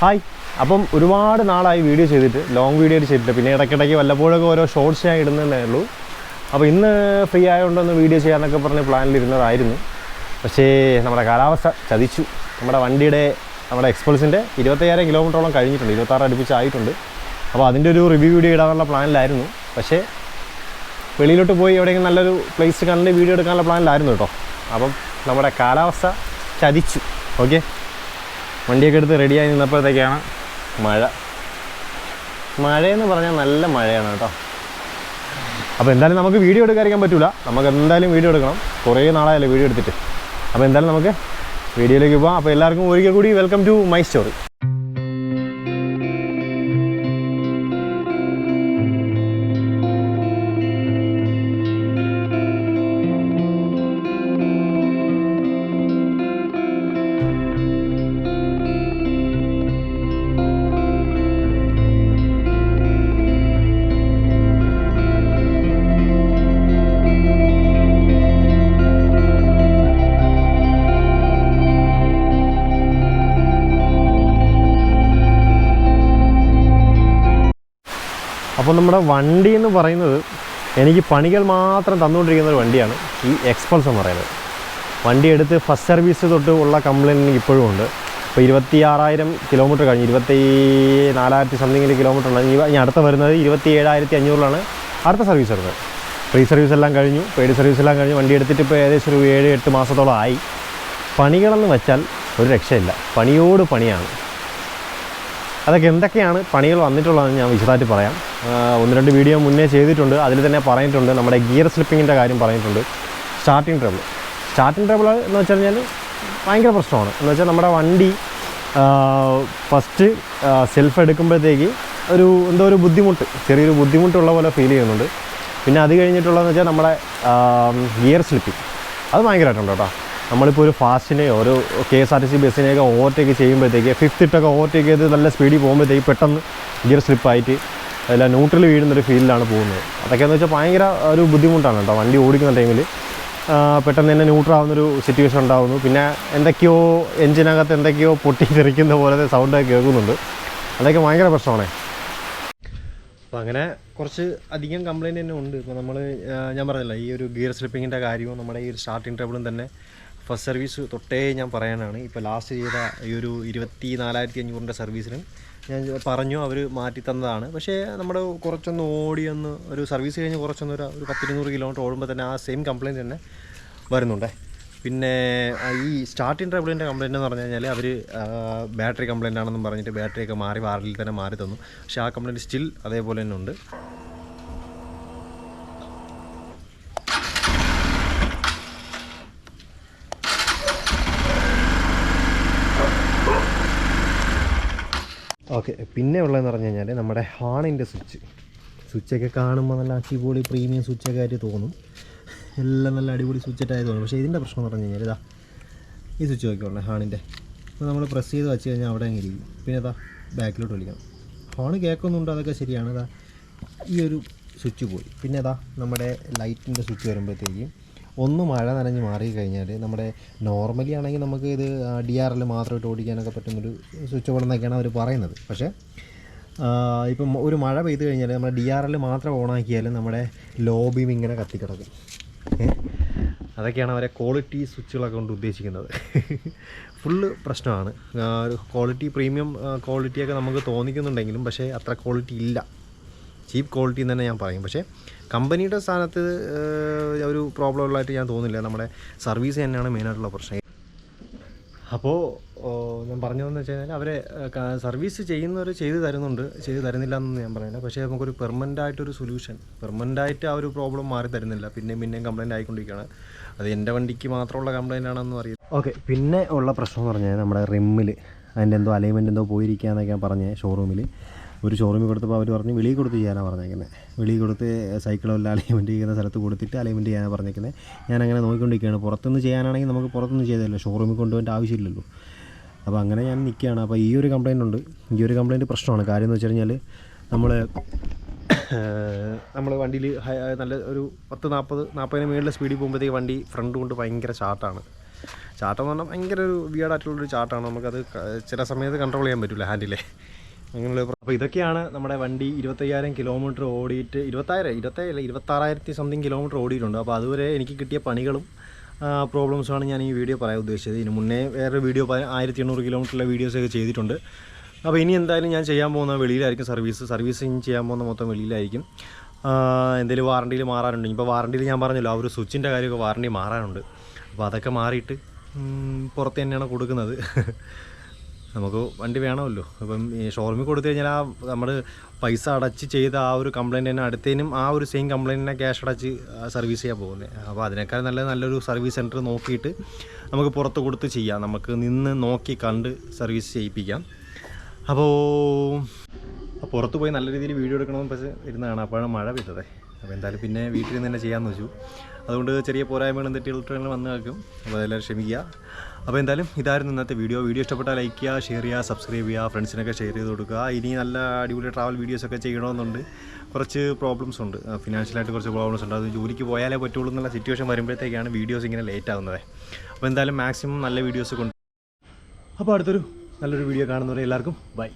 Hi. അപ്പം ഒരുപാട് നാളായി വീഡിയോ ചെയ്തിട്ട് ലോങ് വീഡിയോ ചെയ്തിട്ട് പിന്നെ ഇടയ്ക്കിടയ്ക്ക് വല്ലപ്പോഴൊക്കെ ഓരോ ഷോർട്സ് ഞാൻ ഇടുന്നതേ ഉള്ളൂ. അപ്പോൾ ഇന്ന് ഫ്രീ ആയതുകൊണ്ടൊന്ന് വീഡിയോ ചെയ്യാമെന്നൊക്കെ പറഞ്ഞ് പ്ലാനിലിരുന്നതായിരുന്നു പക്ഷേ നമ്മുടെ കാലാവസ്ഥ ചതിച്ചു. നമ്മുടെ വണ്ടിയുടെ നമ്മുടെ എക്സ്പൾസിന്റെ ഇരുപത്തയ്യായിരം കിലോമീറ്ററോളം കഴിഞ്ഞിട്ടുണ്ട്. ഇരുപത്താറ് അടുപ്പിച്ചായിട്ടുണ്ട്. അപ്പോൾ അതിന്റെ ഒരു റിവ്യൂ വീഡിയോ ഇടാനുള്ള പ്ലാനിലായിരുന്നു പക്ഷേ വെളിയിലോട്ട് പോയി എവിടെയെങ്കിലും നല്ലൊരു പ്ലേസ് കണ്ട് വീഡിയോ എടുക്കാനുള്ള പ്ലാനിലായിരുന്നു കേട്ടോ. അപ്പം നമ്മുടെ കാലാവസ്ഥ ചതിച്ചു. ഓക്കെ വണ്ടിയൊക്കെ എടുത്ത് റെഡിയായി നിന്നപ്പോഴത്തേക്കാണ് മഴ. മഴയെന്ന് പറഞ്ഞാൽ നല്ല മഴയാണ് കേട്ടോ. അപ്പോൾ എന്തായാലും നമുക്ക് വീഡിയോ എടുക്കാതിരിക്കാൻ പറ്റില്ല നമുക്ക് എന്തായാലും വീഡിയോ എടുക്കണം. കുറേ നാളായല്ലേ വീഡിയോ എടുത്തിട്ട്. അപ്പോൾ എന്തായാലും നമുക്ക് വീഡിയോയിലേക്ക് പോവാം. അപ്പോൾ എല്ലാവർക്കും ഒരിക്കൽ കൂടി വെൽക്കം ടു മൈ സ്റ്റോറി അപ്പോൾ നമ്മുടെ വണ്ടി എന്ന് പറയുന്നത് എനിക്ക് പണികൾ മാത്രം തന്നുകൊണ്ടിരിക്കുന്ന ഒരു വണ്ടിയാണ് ഈ എക്സ്പൾസ് എന്ന് പറയുന്നത്. വണ്ടി എടുത്ത് ഫസ്റ്റ് സർവീസ് തൊട്ട് ഉള്ള കംപ്ലയിന്റ് ഇപ്പോഴും ഉണ്ട്. ഇപ്പോൾ ഇരുപത്തി ആറായിരം കിലോമീറ്റർ കഴിഞ്ഞു ഇരുപത്തി നാലായിരത്തി സംതിങ്ങിൽ കിലോമീറ്റർ ഉണ്ട് ഇനി അടുത്ത വരുന്നത് ഇരുപത്തി ഏഴായിരത്തി അഞ്ഞൂറിലാണ് അടുത്ത സർവീസ് വരുന്നത്. ഫ്രീ സർവീസ് എല്ലാം കഴിഞ്ഞു പെയ്ഡ് സർവീസ് എല്ലാം കഴിഞ്ഞു വണ്ടി എടുത്തിട്ട് ഇപ്പോൾ ഏകദേശം ഒരു ഏഴ് എട്ട് മാസത്തോളം ആയി. പണികളെന്ന് വെച്ചാൽ ഒരു രക്ഷയില്ല. പണിയോട് പണിയാണ്. അതൊക്കെ എന്തൊക്കെയാണ് പണികൾ വന്നിട്ടുള്ളതെന്ന് ഞാൻ വിശദമായിട്ട് പറയാം. ഒന്ന് രണ്ട് വീഡിയോ മുന്നേ ചെയ്തിട്ടുണ്ട്. അതിൽ തന്നെ പറഞ്ഞിട്ടുണ്ട്. നമ്മുടെ ഗിയർ സ്ലിപ്പിങ്ങിന്റെ കാര്യം പറഞ്ഞിട്ടുണ്ട്. സ്റ്റാർട്ടിംഗ് ട്രബിൾ സ്റ്റാർട്ടിംഗ് ട്രബിൾ എന്ന് വെച്ച് കഴിഞ്ഞാൽ ഭയങ്കര പ്രശ്നമാണ്. എന്ന് വെച്ചാൽ നമ്മുടെ വണ്ടി ഫസ്റ്റ് സെൽഫ് എടുക്കുമ്പോഴത്തേക്ക് ഒരു എന്തോ ഒരു ബുദ്ധിമുട്ട് ചെറിയൊരു ബുദ്ധിമുട്ടുള്ള പോലെ ഫീൽ ചെയ്യുന്നുണ്ട്. പിന്നെ അത് കഴിഞ്ഞിട്ടുള്ളതെന്ന് വെച്ചാൽ നമ്മുടെ ഗിയർ സ്ലിപ്പിംഗ് അത് ഭയങ്കരമായിട്ടുണ്ട് കേട്ടോ. നമ്മളിപ്പോൾ ഒരു ഫാസ്റ്റിനെയോ ഒരു K S R T C ബസ്സിനെയൊക്കെ overtake ചെയ്യുമ്പോഴത്തേക്ക് ഫിഫ്ത്ത് ഇട്ടൊക്കെ ഓവർടേക്ക് ചെയ്ത് നല്ല സ്പീഡിൽ പോകുമ്പോഴത്തേക്ക് പെട്ടെന്ന് ഗിയർ സ്ലിപ്പായിട്ട് അല്ല ന്യൂട്രൽ വീഴുന്നൊരു ഫീലിലാണ് പോകുന്നത്. അതൊക്കെയെന്ന് വെച്ചാൽ ഭയങ്കര ഒരു ബുദ്ധിമുട്ടാണ് കേട്ടോ വണ്ടി ഓടിക്കുന്ന ടൈമിൽ പെട്ടെന്ന് തന്നെ ന്യൂട്രൽ ആവുന്നൊരു സിറ്റുവേഷൻ ഉണ്ടാകുന്നു പിന്നെ എന്തൊക്കെയോ എഞ്ചിനകത്ത് എന്തൊക്കെയോ പൊട്ടി തെറിക്കുന്ന പോലത്തെ സൗണ്ടൊക്കെ കേൾക്കുന്നുണ്ട്. അതൊക്കെ ഭയങ്കര പ്രശ്നമാണ്. അപ്പോൾ അങ്ങനെ കുറച്ച് അധികം കംപ്ലയിന്റ് തന്നെ ഉണ്ട്. ഇപ്പോൾ നമ്മൾ ഞാൻ പറഞ്ഞില്ല ഈ ഒരു ഗിയർ സ്ലിപ്പിങ്ങിന്റെ കാര്യവും നമ്മുടെ ഈ ഒരു സ്റ്റാർട്ടിങ് ട്രബിളും തന്നെ ഫസ്റ്റ് സർവീസ് തൊട്ടേ ഞാൻ പറയാനാണ്. ഇപ്പോൾ ലാസ്റ്റ് ചെയ്ത ഈ ഒരു ഇരുപത്തി നാലായിരത്തി അഞ്ഞൂറിന്റെ സർവീസിനും ഞാൻ പറഞ്ഞു അവർ മാറ്റി തന്നതാണ്. പക്ഷേ നമ്മൾ കുറച്ചൊന്ന് ഓടിയൊന്ന് ഒരു സർവീസ് കഴിഞ്ഞ് കുറച്ചൊന്ന് ഒരു ഒരു പത്തിരുന്നൂറ് കിലോമീറ്റർ ഓടുമ്പോൾ തന്നെ ആ സെയിം കംപ്ലയിന്റ് തന്നെ വരുന്നുണ്ടേ. പിന്നെ ഈ സ്റ്റാർട്ടിങ് ട്രബിളിന്റെ കംപ്ലയിന്റ് എന്ന് പറഞ്ഞു കഴിഞ്ഞാൽ അവർ ബാറ്ററി കംപ്ലയിന്റ് ആണെന്നും പറഞ്ഞിട്ട് ബാറ്ററിയൊക്കെ മാറി വാറിൽ തന്നെ മാറി തന്നു. പക്ഷേ ആ കംപ്ലയിന്റ് സ്റ്റിൽ അതേപോലെ തന്നെ ഉണ്ട്. ഓക്കെ പിന്നെ ഉള്ളതെന്ന് പറഞ്ഞു കഴിഞ്ഞാൽ നമ്മുടെ ഹാണിന്റെ സ്വിച്ച്. സ്വിച്ചൊക്കെ കാണുമ്പോൾ നല്ല അടിപൊളി പ്രീമിയം സ്വിച്ചൊക്കെ ആയിട്ട് തോന്നും. എല്ലാം നല്ല അടിപൊളി സ്വിച്ചിട്ടായി തോന്നും പക്ഷേ ഇതിന്റെ പ്രശ്നം എന്ന് പറഞ്ഞു കഴിഞ്ഞാൽ ഇതാ ഈ സ്വിച്ച് നോക്കിക്കോളെ ഹാണിന്റെ അപ്പോൾ നമ്മൾ പ്രസ് ചെയ്ത് വെച്ച് കഴിഞ്ഞാൽ അവിടെ അങ്ങ് ഇരിക്കും. പിന്നെ ഇതാ ബാക്കിലോട്ട് വിളിക്കണം ഹോൺ കേൾക്കുന്നുണ്ട് അതൊക്കെ ശരിയാണ്. ഇതാ ഈ ഒരു സ്വിച്ച് പോയി. പിന്നെ ഇതാ നമ്മുടെ ലൈറ്റിന്റെ സ്വിച്ച് വരുമ്പോഴത്തേക്കും ഒന്ന് മഴ നനഞ്ഞ് മാറി കഴിഞ്ഞാൽ നമ്മുടെ നോർമലി ആണെങ്കിൽ നമുക്ക് ഇത് ഡി ആർ എൽ മാത്രമായിട്ട് ഓടിക്കാനൊക്കെ പറ്റുന്നൊരു സ്വിച്ച് ബോർഡ് എന്നൊക്കെയാണ് അവർ പറയുന്നത്. പക്ഷേ ഇപ്പം ഒരു മഴ പെയ്ത് കഴിഞ്ഞാൽ നമ്മുടെ ഡി ആർ എൽ മാത്രം ഓണാക്കിയാലും നമ്മുടെ ലോബിയും ഇങ്ങനെ കത്തിക്കിടക്കും? അതൊക്കെയാണ് അവരെ ക്വാളിറ്റി സ്വിച്ചുകളൊക്കെ കൊണ്ട് ഉദ്ദേശിക്കുന്നത്. ഫുള്ള് പ്രശ്നമാണ്. ക്വാളിറ്റി പ്രീമിയം ക്വാളിറ്റിയൊക്കെ നമുക്ക് തോന്നിക്കുന്നുണ്ടെങ്കിലും പക്ഷേ അത്ര ക്വാളിറ്റി ഇല്ല. ചീപ്പ് ക്വാളിറ്റി എന്ന് തന്നെ ഞാൻ പറയും. പക്ഷേ കമ്പനിയുടെ സ്ഥാനത്ത് പ്രോബ്ലം ഉള്ളതായിട്ട് ഞാൻ തോന്നുന്നില്ല. നമ്മുടെ സർവീസ് തന്നെയാണ് മെയിനായിട്ടുള്ള പ്രശ്നം. അപ്പോൾ ഞാൻ പറഞ്ഞതെന്ന് വെച്ച് കഴിഞ്ഞാൽ അവരെ സർവീസ് ചെയ്യുന്നവർ ചെയ്ത് തരുന്നുണ്ട്. ചെയ്ത് തരുന്നില്ല എന്ന് ഞാൻ പറയുന്നില്ല. പക്ഷേ നമുക്കൊരു പെർമനന്റ് ആയിട്ടൊരു സൊല്യൂഷൻ പെർമനന്റ് ആയിട്ട് ആ ഒരു പ്രോബ്ലം മാറി തരുന്നില്ല. പിന്നെയും പിന്നെയും കംപ്ലയിന്റ് ആയിക്കൊണ്ടിരിക്കുകയാണ്. അത് എന്റെ വണ്ടിക്ക് മാത്രമുള്ള കംപ്ലയിന്റ് ആണെന്ന് അറിയാം ഓക്കെ പിന്നെ ഉള്ള പ്രശ്നം എന്ന് പറഞ്ഞാൽ നമ്മുടെ റിമ്മിൽ അതിന്റെ എന്തോ അലൈൻമെന്റ് എന്തോ പോയിരിക്കുക എന്നൊക്കെ ഞാൻ പറഞ്ഞത് ഷോറൂമിൽ ഒരു ഷോറൂമിൽ കൊടുത്തപ്പോൾ അവർ പറഞ്ഞു വെളിയിൽ കൊടുത്ത് ചെയ്യാനാണ് പറഞ്ഞേക്കുന്നത് വെളിയിൽ കൊടുത്ത് സൈക്കിളെല്ലാം അലൈൻമെന്റ് ചെയ്യുന്ന സ്ഥലത്ത് കൊടുത്തിട്ട് അലൈൻമെന്റ് ചെയ്യാനാണ് പറഞ്ഞേക്കുന്നത് ഞാൻ അങ്ങനെ നോക്കിക്കൊണ്ടിരിക്കുകയാണ്. പുറത്തുനിന്ന് ചെയ്യാനാണെങ്കിൽ നമുക്ക് പുറത്തുനിന്ന് ചെയ്തല്ലോ ഷോറൂമിൽ കൊണ്ടുപോകേണ്ട ആവശ്യമില്ലല്ലോ. അപ്പോൾ അങ്ങനെ ഞാൻ നിൽക്കുകയാണ് അപ്പോൾ ഈ ഒരു കംപ്ലയിന്റ് ഉണ്ട്. ഈ ഒരു കംപ്ലയിന്റ് പ്രശ്നമാണ്. കാര്യം എന്ന് വെച്ച് കഴിഞ്ഞാൽ നമ്മൾ നമ്മൾ വണ്ടിയിൽ നല്ല ഒരു പത്ത് നാൽപ്പത് നാൽപ്പതിന് മുകളിൽ സ്പീഡിൽ പോകുമ്പോഴത്തേക്ക് വണ്ടി ഫ്രണ്ട് കൊണ്ട് ഭയങ്കര ചാട്ടാണ്. ചാട്ടം എന്ന് പറഞ്ഞാൽ ഭയങ്കര ഒരു വിയർഡായിട്ടുള്ളൊരു ചാട്ടാണ്. നമുക്കത് ചില സമയത്ത് കൺട്രോൾ ചെയ്യാൻ പറ്റില്ല ഹാൻഡിലെ അങ്ങനെയുള്ള അപ്പോൾ ഇതൊക്കെയാണ് നമ്മുടെ വണ്ടി ഇരുപത്തയ്യായിരം കിലോമീറ്റർ ഓടിയിട്ട് ഇരുപത്തായിരം ഇരുപത്തേഴ് ഇരുപത്താറായിരത്തി സംതിങ് കിലോമീറ്റർ ഓടിയിട്ടുണ്ട്. അപ്പോൾ അതുവരെ എനിക്ക് കിട്ടിയ പണികളും പ്രോബ്ലംസുമാണ് ഞാൻ ഈ വീഡിയോ പറയാൻ ഉദ്ദേശിച്ചത്. ഇതിന് മുന്നേ വേറെ വീഡിയോ ആയിരത്തി എണ്ണൂറ് കിലോമീറ്ററുള്ള വീഡിയോസൊക്കെ ചെയ്തിട്ടുണ്ട്. അപ്പോൾ ഇനി എന്തായാലും ഞാൻ ചെയ്യാൻ പോകുന്ന വെളിയിലായിരിക്കും സർവീസ് സർവീസിങ് ചെയ്യാൻ പോകുന്ന മൊത്തം വെളിയിലായിരിക്കും. എന്തെങ്കിലും വാറണ്ടിയിൽ മാറാനുണ്ട്. ഇപ്പോൾ വാറണ്ടിയിൽ ഞാൻ പറഞ്ഞല്ലോ ആ ഒരു സ്വിച്ചിന്റെ കാര്യമൊക്കെ വാറണ്ടി മാറാനുണ്ട്. അപ്പോൾ അതൊക്കെ മാറിയിട്ട് പുറത്ത് തന്നെയാണ് കൊടുക്കുന്നത്. നമുക്ക് വണ്ടി വേണമല്ലോ. അപ്പം ഈ ഷോറൂമിൽ കൊടുത്തു കഴിഞ്ഞാൽ ആ നമ്മൾ പൈസ അടച്ച് ചെയ്ത ആ ഒരു കംപ്ലയിന്റ് തന്നെ അടുത്തേനും ആ ഒരു സെയിം കംപ്ലയിന്റിനെ ക്യാഷ് അടച്ച് സർവീസ് ചെയ്യാൻ പോകുന്നത് അപ്പോൾ അതിനേക്കാൾ നല്ല നല്ലൊരു സർവീസ് സെന്റർ നോക്കിയിട്ട് നമുക്ക് പുറത്ത് കൊടുത്ത് ചെയ്യാം. നമുക്ക് നിന്ന് നോക്കി കണ്ട് സർവീസ് ചെയ്യിപ്പിക്കാം. അപ്പോൾ അപ്പോൾ പുറത്ത് പോയി നല്ല രീതിയിൽ വീഡിയോ എടുക്കണമെന്ന് പക്ഷേ ഇരുന്നാണ്. അപ്പോഴാണ് മഴ പെയ്തത്. അപ്പോൾ എന്തായാലും പിന്നെ വീട്ടിൽ നിന്ന് തന്നെ ചെയ്യാമെന്ന് വെച്ചു. അതുകൊണ്ട് ചെറിയ പോരായ്മകളും തെറ്റുകളും വന്നു കേൾക്കും അപ്പോൾ അതെല്ലാവരും ക്ഷമിക്കുക. അപ്പോൾ എന്തായാലും ഇതായിരുന്നു ഇന്നത്തെ വീഡിയോ വീഡിയോ ഇഷ്ടപ്പെട്ടാൽ ലൈക്ക് ചെയ്യുക ഷെയർ ചെയ്യുക സബ്സ്ക്രൈബ് ചെയ്യുക ഫ്രണ്ട്സിനൊക്കെ ഷെയർ ചെയ്ത് കൊടുക്കുക. ഇനി നല്ല അടിപൊളി ട്രാവൽ വീഡിയോസൊക്കെ ചെയ്യണമെന്നുണ്ട്. കുറച്ച് പ്രോബ്ലംസ് ഉണ്ട്. ഫിനാൻഷ്യലായിട്ട് കുറച്ച് പ്രോബ്ലംസ് ഉണ്ട്. അത് ജോലിക്ക് പോയാലേ പറ്റുള്ളൂ എന്നുള്ള സിറ്റുവേഷൻ വരുമ്പോഴത്തേക്കാണ് വീഡിയോസ് ഇങ്ങനെ ലേറ്റ് ആകുന്നത് അപ്പോൾ എന്തായാലും മാക്സിമം നല്ല വീഡിയോസ് കൊണ്ട് അപ്പോൾ അടുത്തൊരു നല്ലൊരു വീഡിയോ കാണുന്നവരെ എല്ലാവർക്കും ബൈ